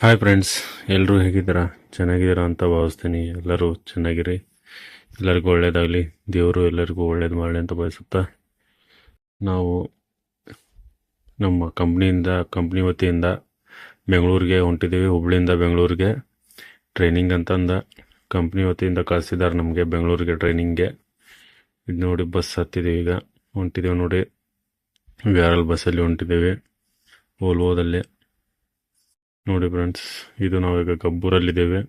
Hi friends ಎಲ್ಲರೂ ಹೇಗಿದ್ದೀರಾ? ಚೆನ್ನಾಗಿದ್ದೀರಾ ಅಂತ ಭಾವಿಸ್ತೀನಿ. ಎಲ್ಲರೂ ಚೆನ್ನಾಗಿರಿ. ಎಲ್ಲರಿಗೂ ಒಳ್ಳೇದಾಗಲಿ. ದೇವರು ಎಲ್ಲರಿಗೂ ಒಳ್ಳೇದು ಮಾಡಲಿ ಅಂತ ಬಯಸುತ್ತಾ, ನಾವು ನಮ್ಮ ಕಂಪ್ನಿಯಿಂದ, ಕಂಪ್ನಿ ವತಿಯಿಂದ ಬೆಂಗಳೂರಿಗೆ ಹೊಂಟಿದ್ದೀವಿ. ಹುಬ್ಳಿಯಿಂದ ಬೆಂಗಳೂರಿಗೆ ಟ್ರೈನಿಂಗ್ ಅಂತಂದ ಕಂಪ್ನಿ ವತಿಯಿಂದ ಕಳಿಸಿದ್ದಾರೆ ನಮಗೆ ಬೆಂಗಳೂರಿಗೆ ಟ್ರೈನಿಂಗ್ಗೆ ಇದು ನೋಡಿ ಬಸ್ ಹತ್ತಿದ್ದೀವಿ ಈಗ. ಹೊಂಟಿದ್ದೀವಿ ನೋಡಿ. ವಿ ಆರ್ ಎಲ್ ಬಸ್ಸಲ್ಲಿ ಹೊಂಟಿದ್ದೀವಿ ಓಲ್ವೋದಲ್ಲಿ ನೋಡಿ ಫ್ರೆಂಡ್ಸ್ ಇದು ನಾವೀಗ ಗಬ್ಬೂರಲ್ಲಿದ್ದೇವೆ.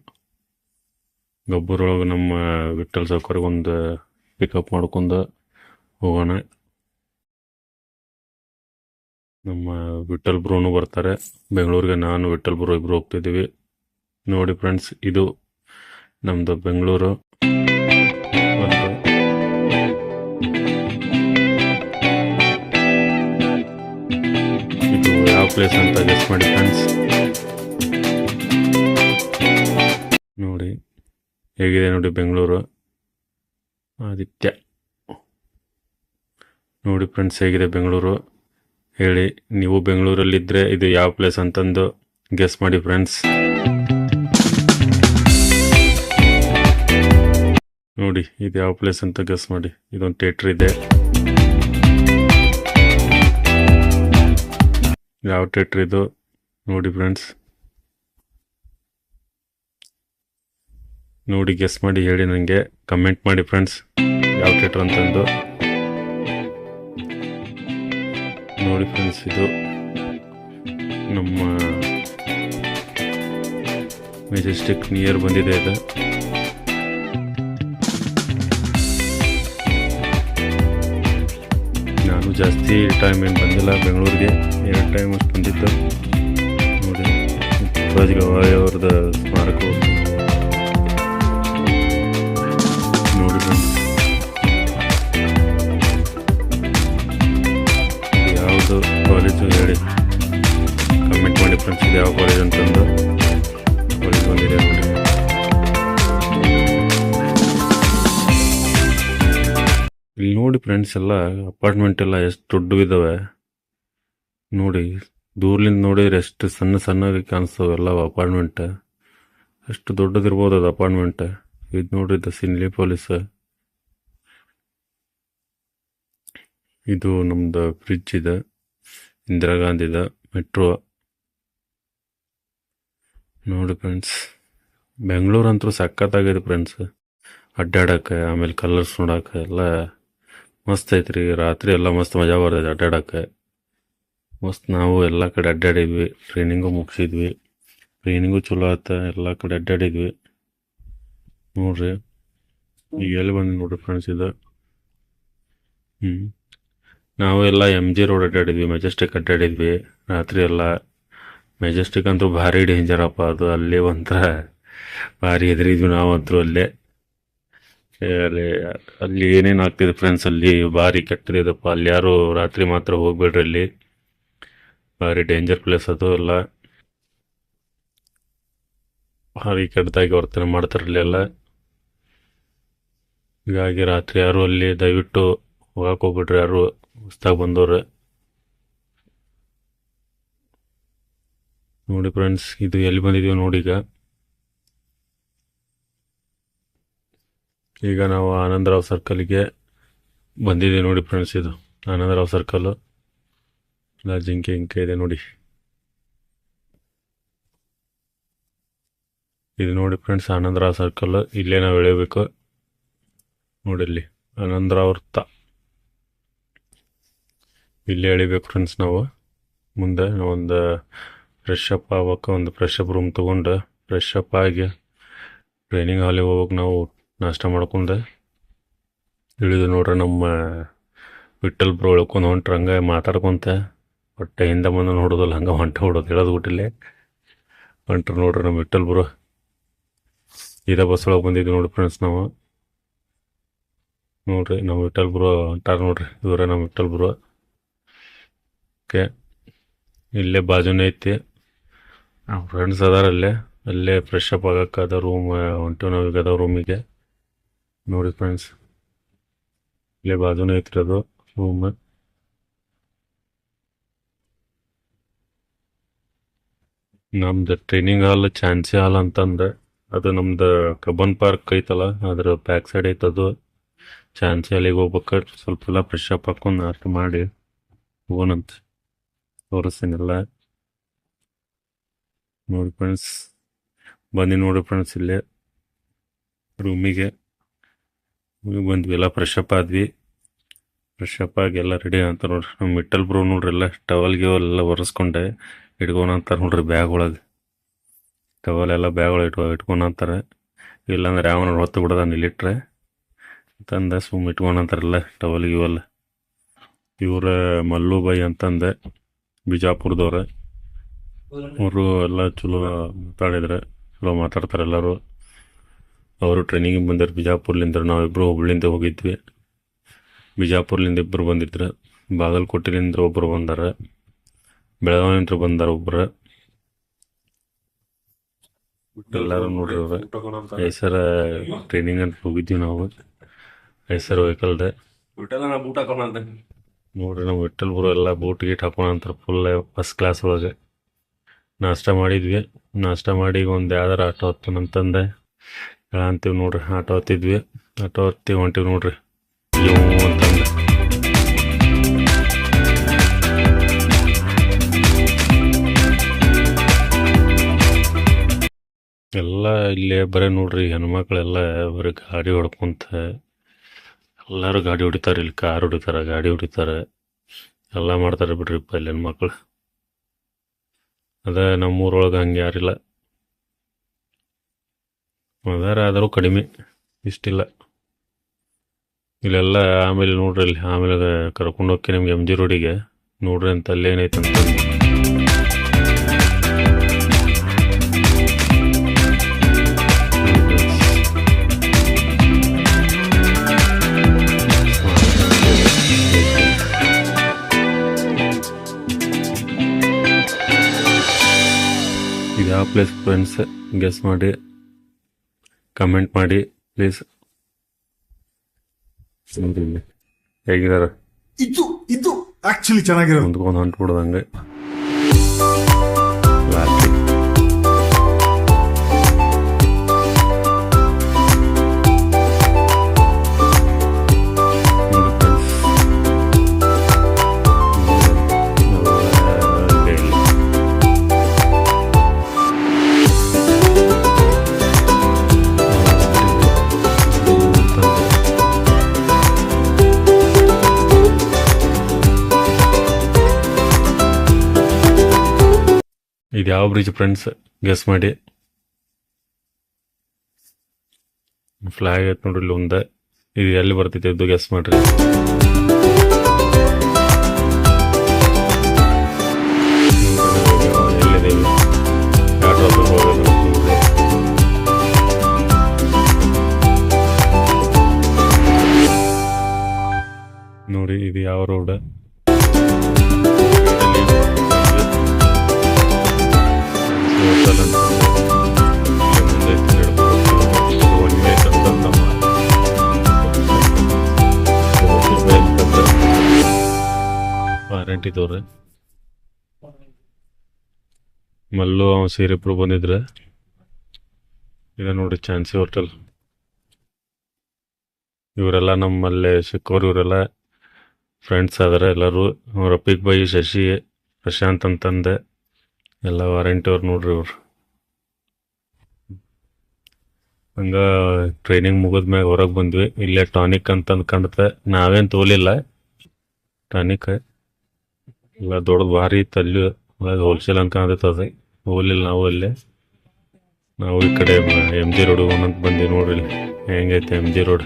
ಗಬ್ಬೂರೊಳಗೆ ನಮ್ಮ ವಿಠಲ್ ಸಾಕರ್ಗೆ ಒಂದು ಪಿಕಪ್ ಮಾಡ್ಕೊಂಡು ಹೋಗೋಣ. ನಮ್ಮ ವಿಠಲ್ ಬ್ರೋನು ಬರ್ತಾರೆ. ಬೆಂಗಳೂರಿಗೆ ನಾನು ವಿಠಲ್ ಬ್ರೋ ಇಬ್ರು ಹೋಗ್ತಿದ್ದೀವಿ. ನೋಡಿ ಫ್ರೆಂಡ್ಸ್ ಇದು ನಮ್ಮದು ಬೆಂಗಳೂರು. ಇದು ಯಾವ ಪ್ಲೇಸ್ ಅಂತ ಮಾಡಿ ಫ್ರೆಂಡ್ಸ್ ಹೇಗಿದೆ ನೋಡಿ ಬೆಂಗಳೂರು? ಆದಿತ್ಯ. ನೋಡಿ ಫ್ರೆಂಡ್ಸ್ ಹೇಗಿದೆ ಬೆಂಗಳೂರು? ಹೇಳಿ, ನೀವು ಬೆಂಗಳೂರಲ್ಲಿದ್ದರೆ ಇದು ಯಾವ ಪ್ಲೇಸ್ ಅಂತಂದು ಗೆಸ್ ಮಾಡಿ ಫ್ರೆಂಡ್ಸ್ ನೋಡಿ, ಇದು ಯಾವ ಪ್ಲೇಸ್ ಅಂತ ಗೆಸ್ ಮಾಡಿ. ಇದೊಂದು ಥಿಯೇಟ್ರ್ ಇದೆ. ಯಾವ ಥಿಯೇಟ್ರ್ ಇದು? ನೋಡಿ ಫ್ರೆಂಡ್ಸ್ ನೋಡಿ ಗೆಸ್ ಮಾಡಿ ಹೇಳಿ ನನಗೆ ಕಮೆಂಟ್ ಮಾಡಿ ಫ್ರೆಂಡ್ಸ್ ಯಾವ ಥಿಯೇಟ್ರ್ ಅಂತಂದು. ನೋಡಿ ಫ್ರೆಂಡ್ಸ್ ಇದು ನಮ್ಮ ಮೆಜೆಸ್ಟಿಕ್ ನಿಯರ್ ಬಂದಿದೆ ಇದು ನಾನು ಜಾಸ್ತಿ ಟೈಮ್ ಏನು ಬಂದಿಲ್ಲ ಬೆಂಗಳೂರಿಗೆ. ಎರಡು ಟೈಮ್ ಅಷ್ಟು ಬಂದಿತ್ತು. ನೋಡಿ ಅವ್ರದ್ದು ಸ್ಮಾರಕ ಕಾಲೇಜು ಹೇಳಿ. ಕಮೆಂಟ್ ಮಾಡಿ ಫ್ರೆಂಡ್ಸ್ ಇದು ಯಾವ ಕಾಲೇಜ್ ಅಂತಂದು. ಇಲ್ಲಿ ನೋಡಿ ಫ್ರೆಂಡ್ಸ್ ಎಲ್ಲ ಅಪಾರ್ಟ್ಮೆಂಟ್ ಎಲ್ಲ ಎಷ್ಟು ದೊಡ್ಡ ಇದ್ದಾವೆ ನೋಡಿ, ದೂರ್ಲಿಂದ ನೋಡಿದ್ರೆ ಎಷ್ಟು ಸಣ್ಣ ಸಣ್ಣಗೆ ಕಾಣಿಸ್ತವೆ ಎಲ್ಲ ಅಪಾರ್ಟ್ಮೆಂಟ್ ಎಷ್ಟು ದೊಡ್ಡದಿರ್ಬೋದು ಅದು ಅಪಾರ್ಟ್ಮೆಂಟ್ ಇದು ನೋಡ್ರಿ ದ ಸಿನ್ಲಿ ಪೊಲೀಸ್ ಇದು ನಮ್ದು ಫ್ರಿಡ್ಜ್ ಇದೆ. ಇಂದಿರಾ ಗಾಂಧಿದ ಮೆಟ್ರೋ. ನೋಡಿ ಫ್ರೆಂಡ್ಸ್ ಬೆಂಗಳೂರು ಅಂತೂ ಫ್ರೆಂಡ್ಸ್ ಅಡ್ಡಾಡಕ್ಕೆ, ಆಮೇಲೆ ಕಲರ್ಸ್ ನೋಡಕ್ಕೆ ಎಲ್ಲ ಮಸ್ತ್ ಐತ್ರಿ. ರಾತ್ರಿ ಎಲ್ಲ ಮಸ್ತ್ ಮಜಾ ಬರ್ತೈತೆ ಅಡ್ಡಾಡಕ್ಕೆ. ಮಸ್ತ್ ನಾವು ಎಲ್ಲ ಕಡೆ ಅಡ್ಡಾಡಿದ್ವಿ. ಟ್ರೈನಿಂಗು ಮುಗಿಸಿದ್ವಿ. ಟ್ರೈನಿಂಗು ಚಲೋ ಆತ. ಎಲ್ಲ ಕಡೆ ಅಡ್ಡಾಡಿದ್ವಿ. ನೋಡ್ರಿ. ಈಗ ಎಲ್ಲಿ ಬಂದು ನೋಡ್ರಿ ಫ್ರೆಂಡ್ಸ್ ಇದು? ಹ್ಞೂ ನಾವು ಎಲ್ಲ ಎಂ ಜಿ ರೋಡ್ ಅಡ್ಡಾಡಿದ್ವಿ ಮೆಜೆಸ್ಟಿಕ್ ಅಡ್ಡಾಡಿದ್ವಿ. ರಾತ್ರಿ ಎಲ್ಲ ಮೆಜೆಸ್ಟಿಕ್ ಅಂತೂ ಭಾರಿ ಡೇಂಜರಪ್ಪ ಅದು. ಅಲ್ಲಿ ಒಂಥರ ಭಾರಿ ಎದುರಿದ್ವಿ ನಾವಂತರೂ ಅಲ್ಲೇ. ಅಲ್ಲಿ ಅಲ್ಲಿ ಏನೇನು ಆಗ್ತಿದೆ ಫ್ರೆಂಡ್ಸ್ ಅಲ್ಲಿ ಭಾರಿ ಕೆಟ್ಟಿದಪ್ಪ ಅಲ್ಲಿ ಯಾರು ರಾತ್ರಿ ಮಾತ್ರ ಹೋಗ್ಬೇಡ್ರಿ ಅಲ್ಲಿ. ಭಾರಿ ಡೇಂಜರ್ ಪ್ಲೇಸ್ ಅದು ಎಲ್ಲ. ಭಾರಿ ಕೆಟ್ಟದಾಗಿ ವರ್ತನೆ ಮಾಡ್ತಾರಲ್ಲಿ ಎಲ್ಲ. ಹೀಗಾಗಿ ರಾತ್ರಿ ಯಾರು ಅಲ್ಲಿ ದಯವಿಟ್ಟು ಹೋಗಕ್ಕೆ ಹೋಗ್ಬಿಡ್ರಿ ಯಾರು. ಹೊಸ್ದಾಗಿ ಬಂದವ್ರೆ. ನೋಡಿ ಫ್ರೆಂಡ್ಸ್ ಇದು ಎಲ್ಲಿ ಬಂದಿದೀವಿ ನೋಡಿ ಈಗ ಈಗ ನಾವು ಆನಂದರಾವ್ ಸರ್ಕಲ್ಗೆ ಬಂದಿದ್ದೀವಿ ನೋಡಿ ಫ್ರೆಂಡ್ಸ್ ಇದು. ಆನಂದರಾವ್ ಸರ್ಕಲ್ ಎಲ್ಲ ಜಿಂಕೆ ಇಂಕೆ ಇದೆ ನೋಡಿ. ಇದು ನೋಡಿ ಫ್ರೆಂಡ್ಸ್ ಆನಂದರಾವ್ ಸರ್ಕಲ್ ಇಲ್ಲೇ ನಾವು ಎಳೆಯಬೇಕು. ನೋಡಿ ಇಲ್ಲಿ. ಆನಂದರಾವ್ ವೃತ್ತ ಇಲ್ಲೇ ಎಳಿಬೇಕು ಫ್ರೆಂಡ್ಸ್ ನಾವು. ಮುಂದೆ ಒಂದು ಫ್ರೆಶ್ ಅಪ್ ಆಗ್ಬೇಕು, ಒಂದು ಫ್ರೆಶ್ ಅಪ್ ರೂಮ್ ತೊಗೊಂಡು ಫ್ರೆಶ್ ಅಪ್ ಆಗಿ ಟ್ರೈನಿಂಗ್ ಹಾಲಿಗೆ ಹೋಗ್ಬೇಕು ನಾವು, ನಾಷ್ಟ ಮಾಡ್ಕೊಂಡು. ಇಳಿದು ನೋಡ್ರಿ ನಮ್ಮ ವಿಠಲ್ ಬ್ರೋ ಉಳ್ಕೊಂಡು ಹೊಂಟ್ರ, ಹಂಗೆ ಮಾತಾಡ್ಕೊಂತ. ಹೊಟ್ಟೆ ಹಿಂದೆ ಬಂದು ನೋಡೋದಲ್ಲ, ಹಂಗೆ ಹೊಂಟೆ ಹೊಡೋದು, ಹೇಳೋದು ಬಿಟ್ಟಿಲ್ಲೇ. ಹೊಂಟ್ರು ನೋಡ್ರಿ ನಮ್ಮ ವಿಠಲ್ ಬ್ರೋ ಇದ ಬಸ್ ಒಳಗೆ ಬಂದಿದ್ವಿ ನೋಡಿ ಫ್ರೆಂಡ್ಸ್ ನಾವು. ನೋಡ್ರಿ ನಮ್ಮ ವಿಠಲ್ ಬ್ರೋ ಹೊಂಟಾರ ನೋಡ್ರಿ ಇವರೇ ನಮ್ಮ ವಿಠಲ್ ಬ್ರೋ ಓಕೆ. ಇಲ್ಲೇ ಬಾಜುನ ಐತಿ. ನಮ್ಮ ಫ್ರೆಂಡ್ಸ್ ಅದಾರ ಅಲ್ಲೇ. ಅಲ್ಲೇ ಫ್ರೆಶ್ ಅಪ್ ಆಗಕ್ಕೆ ರೂಮ್ ಹೊಂಟು ನಾವು ಅದ ರೂಮಿಗೆ ನೋಡಿ ಫ್ರೆಂಡ್ಸ್ ಇಲ್ಲೇ ಬಾಜುನ ಐತ್ರಿ ಅದು ರೂಮ್ ನಮ್ದು ಟ್ರೈನಿಂಗ್ ಹಾಲ್ ಚಾನ್ಸಿ ಹಾಲ್ ಅಂತಂದ್ರೆ, ಅದು ನಮ್ದು ಕಬ್ಬನ್ ಪಾರ್ಕ್ ಐತಲ್ಲ, ಅದ್ರ ಬ್ಯಾಕ್ ಸೈಡ್ ಐತದು. ಚಾನ್ಸಿ ಹಾಲಿಗೆ ಹೋಗ್ಬೇಕಾದ್ರೆ ಸ್ವಲ್ಪ ಎಲ್ಲ ಫ್ರೆಶ್ ಅಪ್ ಹಾಕೊಂಡು ನಾಷ್ಟ ಮಾಡಿ ಹೋಗೋಣಂತ. ತೋರಿಸ್ತೀನಿಲ್ಲ? ನೋಡಿ ಫ್ರೆಂಡ್ಸ್ ಬಂದು ನೋಡಿ ಫ್ರೆಂಡ್ಸ್ ಇಲ್ಲೇ ರೂಮಿಗೆ ಬಂದ್ವಿ, ಎಲ್ಲ ಫ್ರೆಶ್ ಅಪ್ ಆದ್ವಿ. ಫ್ರೆಶ್ ಅಪ್ ಆಗಿ ಎಲ್ಲ ರೆಡಿ ಅಂತ ನೋಡ್ರಿ. ನಮ್ಮ ಮಿಟ್ಟಲ್ ಬ್ರೋ ನೋಡ್ರಿ, ಎಲ್ಲ ಟವಲ್ ಗಿವಲ್ ಎಲ್ಲ ಒರೆಸ್ಕೊಂಡೆ. ಇಟ್ಕೊಳ ಅಂತಾರೆ ನೋಡ್ರಿ ಬ್ಯಾಗ್ ಒಳಗೆ. ಟವಲ್ ಎಲ್ಲ ಬ್ಯಾಗ್ ಒಳಗೆ ಇಟ್ಕೊ ಇಟ್ಕೊಳ ಅಂತಾರೆ. ಇಲ್ಲಾಂದ್ರೆ ಯಾವನ ಹೊತ್ತು ಬಿಡೋದ ನಿಲ್ಲಿಟ್ರೆ? ಅಂತಂದ ಸುಮ್ಮ ಅಂತಾರಲ್ಲ ಟವಲ್ ಗಿವಲ್ ಇವ್ರ ಮಲ್ಲು ಬೈ ಅಂತಂದೆ. ಬಿಜಾಪುರದವ್ರೆ. ಅವರು ಎಲ್ಲ ಚಲೋ ಮಾತಾಡಿದ್ರೆ ಚಲೋ ಮಾತಾಡ್ತಾರೆ ಎಲ್ಲರೂ. ಅವರು ಟ್ರೈನಿಂಗ್ ಬಂದಿರು ಬಿಜಾಪುರ್ಲಿಂದ ನಾವಿಬ್ಬರು ಹುಬ್ಳಿಂದ ಹೋಗಿದ್ವಿ. ಬಿಜಾಪುರ್ಲಿಂದ ಇಬ್ಬರು ಬಂದಿದ್ರು. ಬಾಗಲಕೋಟೆಲಿಂದ ಒಬ್ಬರು ಬಂದಾರ. ಬೆಳಗಾವಿಂದ ಬಂದಾರ ಒಬ್ಬರು ಎಲ್ಲರೂ ನೋಡಿದ್ರೆ ಹೆಸರ ಐಸರ ಟ್ರೈನಿಂಗ್ ಅಂತ ಹೋಗಿದ್ವಿ ನಾವು. ಐಸರ್ ವೆಹಿಕಲ್ದೆ ಊಟ ನೋಡ್ರಿ ನಮ್ಮ ವಿಠಲ್ ಬರೋ ಎಲ್ಲ ಬೂಟ್ ಗೀಟ್ ಹಾಕೋಣ ಅಂತಾರೆ ಫುಲ್ ಫಸ್ಟ್ ಕ್ಲಾಸ್ ಒಳಗೆ. ನಾಷ್ಟ ಮಾಡಿದ್ವಿ. ನಾಷ್ಟ ಮಾಡಿ ಒಂದು ಯಾವ್ದಾರ ಆಟೋ ಹತ್ತನಂತಂದೆ ಹೇಳಂತೀವಿ ನೋಡ್ರಿ, ಆಟೋ ಹತ್ತಿದ್ವಿ. ಆಟೋ ಹತ್ತಿ ಹೊಂಟಿವಿ ನೋಡ್ರಿ. ಅಂತಂದೆ. ಎಲ್ಲ ಇಲ್ಲಿ ಬರೀ ನೋಡ್ರಿ, ಹೆಣ್ಮಕ್ಳೆಲ್ಲ ಬರೀ ಗಾಡಿ ಹೊಡ್ಕೊಂತ ಎಲ್ಲರೂ ಗಾಡಿ ಹೊಡಿತಾರೆ, ಇಲ್ಲಿ ಕಾರ್ ಹೊಡಿತಾರೆ, ಗಾಡಿ ಹೊಡಿತಾರೆ. ಎಲ್ಲ ಮಾಡ್ತಾರೆ ಬಿಡ್ರಿ ಇಲ್ಲಿ ಹೆಣ್ಮಕ್ಳು ಅದ ನಮ್ಮೂರೊಳಗೆ ಹಂಗೆ ಯಾರಿಲ್ಲ. ಅದಾರ ಆದರೂ ಕಡಿಮೆ, ಇಷ್ಟಿಲ್ಲ. ಇಲ್ಲೆಲ್ಲ ಆಮೇಲೆ ನೋಡ್ರಿ ಇಲ್ಲಿ, ಆಮೇಲೆ ಕರ್ಕೊಂಡು ಹೋಗಿ ನಿಮ್ಗೆ ಎಂ ಜಿ ರೋಡಿಗೆ ನೋಡ್ರಿ ಅಂತ ಅಲ್ಲಿ ಏನೈತೆ ಅಂತ. ಪ್ಲೇಸ್ ಫ್ರೆಂಡ್ಸ್ ಗೆಸ್ ಮಾಡಿ ಕಮೆಂಟ್ ಮಾಡಿ ಪ್ಲೀಸ್ ಹೇಗಿದಾರ ಇದು ಇದು ಆಕ್ಚುಲಿ ಒಂದು ಮುಂದ್ಕೊಂಡು ಹೊಂಟ್ಬಿಡ್ದಂಗೆ ಇದು ಯಾವ ಬ್ರಿಡ್ಜ್ ಫ್ರೆಂಡ್ಸ್ ಗೆಸ್ ಮಾಡಿ. ಫ್ಲಾಗ್ ಐತೆ ನೋಡ್ರಿ ಇಲ್ಲಿ ಒಂದ. ಇದು ಎಲ್ಲಿ ಬರ್ತೈತೆ ಇದು ಗೆಸ್ ಮಾಡ್ರಿ. ಇದು ಯಾವ ಟ್ರಾಫಿಕ್ ರೋಡ್ ವಾರಂಟಿ ಮಲ್ಲು ಅವ ಸೇರಿಬ್ರು ಬಂದಿದ್ರೆ. ಇದೆ ನೋಡಿ ಚಾನ್ಸಿ ಹೋಟೆಲ್. ಇವರೆಲ್ಲ ನಮ್ಮಲ್ಲೇ ಸಿಕ್ಕೋರು, ಇವರೆಲ್ಲ ಫ್ರೆಂಡ್ಸ್ ಆದರೆ ಎಲ್ಲರೂ. ರಫೀಕ್ ಬೈ ಶಶಿ, ಪ್ರಶಾಂತ್ ಅಂತಂದೆ. ಎಲ್ಲ ವಾರಂಟಿ ಅವ್ರು ನೋಡ್ರಿ ಇವ್ರು. ಹಂಗ ಟ್ರೈನಿಂಗ್ ಮುಗಿದ್ಮ್ಯಾಗ ಹೊರಗೆ ಬಂದ್ವಿ. ಇಲ್ಲೇ ಟಾನಿಕ್ ಅಂತ ಅಂದ್ಕೊಂಡತೆ ನಾವೇನು ತೋಲಿಲ್ಲ. ಟಾನಿಕ್ ಎಲ್ಲ ದೊಡ್ಡದು ಭಾರಿ ಇತ್ತು ಅಲ್ಲಿ ಹೋಲ್ಸೇಲ್ ಅನ್ಕೊಂಡೈತೆ ಅದು. ಹೋಲಿಲ್ಲ ನಾವು ಅಲ್ಲೇ. ನಾವು ಈ ಕಡೆ ಎಂ ಜಿ ರೋಡ್ ಅಂತ ಬಂದ್ವಿ ನೋಡ್ರಿ ಹೆಂಗೈತೆ M G road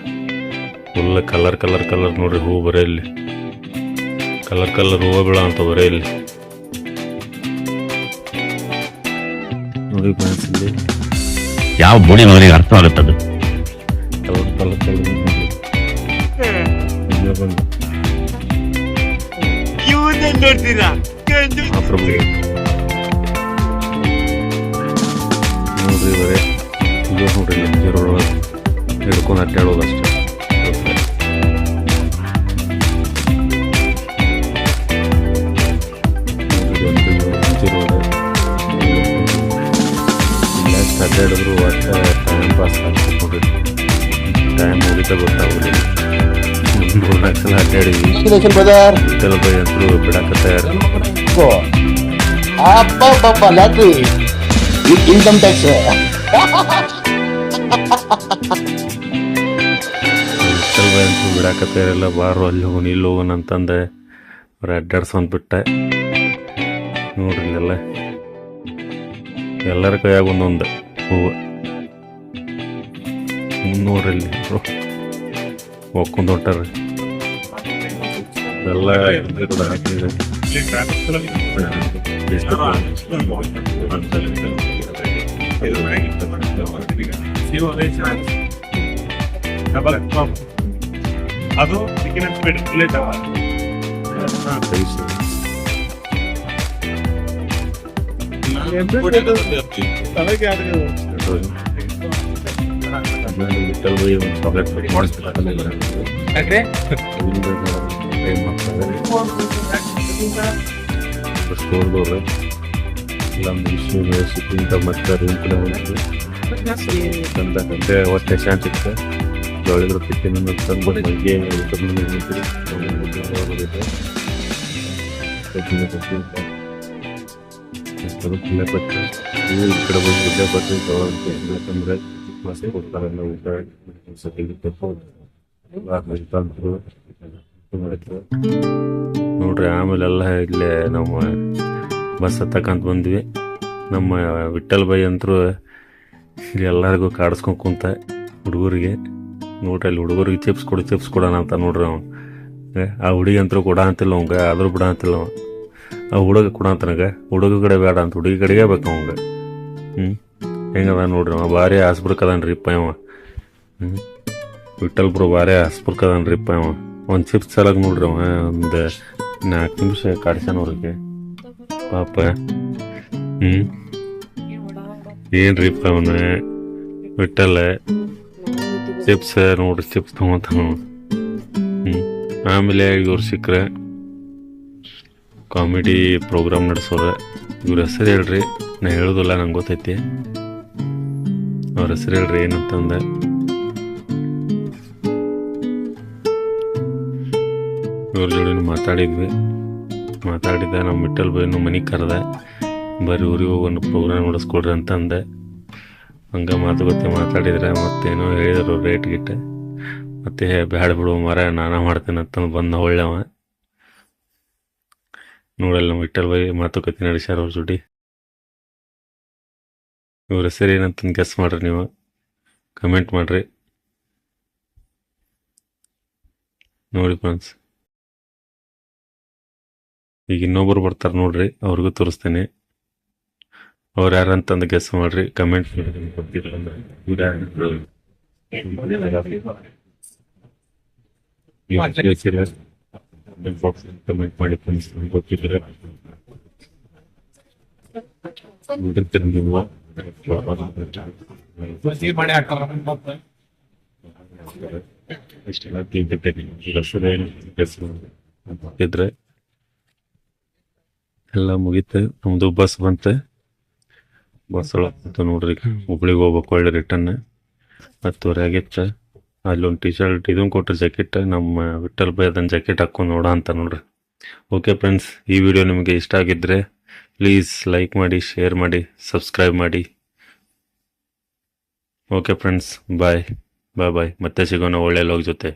full colour colour colour ನೋಡ್ರಿ ಹೂ ಬರೇ ಇಲ್ಲಿ. ಕಲರ್ ಕಲರ್ ಹೂವು ಬೀಳ ಅಂತ ಬರೇ ಇಲ್ಲಿ. ಫ್ರೆಂಡ್ಸ್ ಯಾವ ಬೋಡಿ ಮಗನಿಗೆ ಅರ್ಥ ಕಲರ್ ಕಲರ್ ಕಲರ್ ಆಫರ್ ಬಂದೈತೆ. ನೋಡ್ರಿ ಬರೇ ನೋಡ್ರಿ ಹಿಡ್ಕೊಂಡು ಅಡ್ಡಾಡೋದು ಅಷ್ಟೇ. ಅಡ್ಡಾಡಿದ್ವಿ ವಿಠಲ್ ಬೈ ಅಂತೂ ಬಿಡಾಕ ತಯಾರು ಅಬ್ಬಬ್ಬಬ್ಬ ಲ್ಯಾಟ್ರಿ ಇನ್ಕಮ್ ಟ್ಯಾಕ್ಸ್ ವಿಠಲ್ ಬೈ ಅಂತೂ ಬಿಡಾಕ ತಯಾರಿಲ್ಲ ಬಾರು ಅಲ್ಲಿ ಹೋಗೋಣ ಇಲ್ಲಿ ಹೋಗೋಣ ಅಂತಂದೆ ಅವ್ರು ಅಡ್ಡಾಡ್ಸೊಂದು ಬಿಟ್ಟೆ ನೋಡ್ರಿ ಇಲ್ಲೆಲ್ಲ ಎಲ್ಲರ ಕೈಯಾಗ ಒಂದೊಂದು ಹೂವು ನೋಡ್ರಿ ಇಲ್ಲಿ ಒಕ್ಕೊಂದು ಹೊಂಟಾರ್ರಿ ಎಲ್ಲ ಎಲ್ರು ಕೂಡ ಹಾಕಿದೆ ಅದು chicken speed late rice Vithal by ಒಂದು ಚಾಕ್ಲೇಟ್ ಸ್ಟೋರ್ದವ್ರು ಎಲ್ಲ ಮುಗಿಸಿ ಸಿಕ್ಕಿಂತ ಮತ್ತೆ ರೂಮ್ ಕೂಡ ಹೋಗ್ತೀವಿ ತಂದ ಗಂಟೆ ಹೊಟ್ಟೆ ಶಾಂತಿ ಇತ್ತು ಜೋಳಿದ್ರು ತಿಕ್ಕಿನ ತಂದು ಮೈಗೆ ಊಟ ಮಾಡಿ ನಿಂತಿರಿ ಪುಲ್ಲೆ ಪಟ್ಟು ನೀವು ಈ ಕಡೆ ಬಂದು ಪುಲ್ಲೆ ಪಟ್ಟು ತಗೊಳ್ತೆ ಯಾಕಂದ್ರೆ ಮಸ್ತ್ ಕೊಡ್ತಾರಲ್ಲ ಊಟ ಸತಿಗೆ ತಂದ್ರು ನೋಡ್ರಿ ಆಮೇಲೆ ಎಲ್ಲ ಇಲ್ಲೇ ನಮ್ಮ ಬಸ್ ಹತ್ತಕ್ಕಂತ ಬಂದ್ವಿ. ನಮ್ಮ ವಿಠಲ್ ಬೈ ಅಂತರೂ ಇಲ್ಲಿ ಎಲ್ಲರಿಗೂ ಕಾಡಿಸ್ಕೊಂಡು ಕುಂತ ಹುಡುಗರಿಗೆ. ನೋಡ್ರಿ, ಅಲ್ಲಿ ಹುಡುಗರಿಗೆ ಚಿಪ್ಸ್ ಕೊಡು ಚಿಪ್ಸ್ ಕೊಡೋಣ ಅಂತ ನೋಡ್ರಿ ಅವ್ನು. ಆ ಹುಡುಗಿ ಅಂತರೂ ಕೊಡ ಅಂತಿಲ್ಲ ಅವಂಗ ಆದರೂ ಬಿಡ ಅಂತಿಲ್ಲ ಅವ ಆ ಹುಡುಗ ಕೊಡ ಅಂತನಗ ಹುಡುಗ ಕಡೆ ಬೇಡ ಅಂತ, ಹುಡುಗಿ ಕಡೆಗೆ ಬೇಕು ಅವಂಗ ಹ್ಞೂ ಹೆಂಗದ ನೋಡ್ರಿ ಅವ ಭಾರಿ ಹಾಸ್ಬಿಡ್ಕದಾನ್ರಿ ಇಪ್ಪ ಅವ ಹ್ಞೂ ವಿಠಲ್ಪುರ ಭಾರಿ ಹಾಸ್ಬಿಡ್ಕದಾನ್ರಿ ಇಪ್ಪ ಅವ ಒಂದು ಚಿಪ್ಸ್ ಸಲಾಗ ನೋಡ್ರಿ ಅವ, ಒಂದು ನಾಲ್ಕು ನಿಮಿಷ ಕಾಡ್ಸ್ಯಾನ ಅವ್ರಿಗೆ. ಪಾಪ. ಹ್ಞೂ ಏನ್ರಿಪ್ಪ ಅವನ? ವಿಠಲ್ ಚಿಪ್ಸ್ ನೋಡ್ರಿ ಚಿಪ್ಸ್ ತೊಗೊಂತಾನ ಹ್ಞೂ ಆಮೇಲೆ ಇವ್ರು ಸಿಕ್ಕರೆ ಕಾಮಿಡಿ ಪ್ರೋಗ್ರಾಮ್ ನಡೆಸೋರೆ. ಇವ್ರ ಹೆಸರು ಹೇಳ್ರಿ. ನಾ ಹೇಳೋದಿಲ್ಲ, ನಂಗೆ ಗೊತ್ತೈತಿ. ಅವ್ರ ಹೆಸರು ಹೇಳ್ರಿ ಏನಂತಂದೆ. ಇವ್ರ ಜೋಡಿನೂ ಮಾತಾಡಿದ್ವಿ. ಮಾತಾಡಿದ ನಮ್ಮ ವಿಠಲ್ ಬೈನು ಮನೆಗೆ ಕರೆದ ಬರ್ರಿ ಊರಿಗೆ ಒಂದು ಪ್ರೋಗ್ರಾಮ್ ನಡೆಸ್ಕೊಡ್ರಿ ಅಂತಂದೆ. ಹಂಗೆ ಮಾತುಕತೆ ಮಾತಾಡಿದ್ರೆ ಮತ್ತೇನೋ ಹೇಳಿದ್ರು ರೇಟ್ ಗಿಟ್ಟೆ. ಮತ್ತೆ ಬ್ಯಾಡ ಬಿಡು ಮರ ನಾನು ಮಾಡ್ತೇನೆ ಅಂತಂದು ಬಂದ ಒಳ್ಳೆವ. ನೋಡಲ್ಲ ನಮ್ಮ ವಿಠಲ್ ಬೈ ಮಾತುಕತೆ ನಡೆಸ್ಯಾರ ಅವ್ರ ಜೋಡಿ. ಇವ್ರ ಹೆಸರು ಏನಂತಂದು ಗೆಸ್ ಮಾಡ್ರಿ ನೀವು. ಕಮೆಂಟ್ ಮಾಡ್ರಿ. ನೋಡಿ ಫ್ರೆಂಡ್ಸ್. ಈಗ ಇನ್ನೊಬ್ರು ಬರ್ತಾರೆ ನೋಡ್ರಿ, ಅವ್ರಿಗೂ ತೋರಿಸ್ತೇನೆ. ಅವ್ರು ಯಾರಂತಂದು ಗೆಸ್ ಮಾಡ್ರಿ ಕಮೆಂಟ್ ಕಮೆಂಟ್ ಮಾಡಿ. ಗೊತ್ತಿದ್ರೆ ಇದ್ರೆ ಎಲ್ಲ ಮುಗೀತು. ನಮ್ದು ಬಸ್ ಬಂತು. ಬಸ್ ಒಳಗೆ ನೋಡ್ರಿ ಹುಬ್ಳಿಗೆ ಹೋಗ್ಬೇಕು ಒಳ್ಳೆ ರಿಟರ್ನ್ ಹತ್ತುವರೆ ಆಗಿತ್ತು. ಅಲ್ಲೊಂದು ಟಿ ಶರ್ಟ್ ಇದನ್ನು ಕೊಟ್ಟರು ಜಾಕೆಟ್ ನಮ್ಮ ವಿಠಲ್ ಬೈ ಅದನ್ನು ಜಾಕೆಟ್ ಹಾಕೊಂಡು ನೋಡ ಅಂತ ನೋಡ್ರಿ. ಓಕೆ ಫ್ರೆಂಡ್ಸ್ ಈ ವಿಡಿಯೋ ನಿಮಗೆ ಇಷ್ಟ ಆಗಿದ್ರೆ ಪ್ಲೀಸ್ ಲೈಕ್ ಮಾಡಿ ಶೇರ್ ಮಾಡಿ ಸಬ್ಸ್ಕ್ರೈಬ್ ಮಾಡಿ. Okay friends bye bye bye ಮತ್ತೆ ಸಿಗೋಣ ಒಳ್ಳೆ ಲೋಕ್ ಜೊತೆ.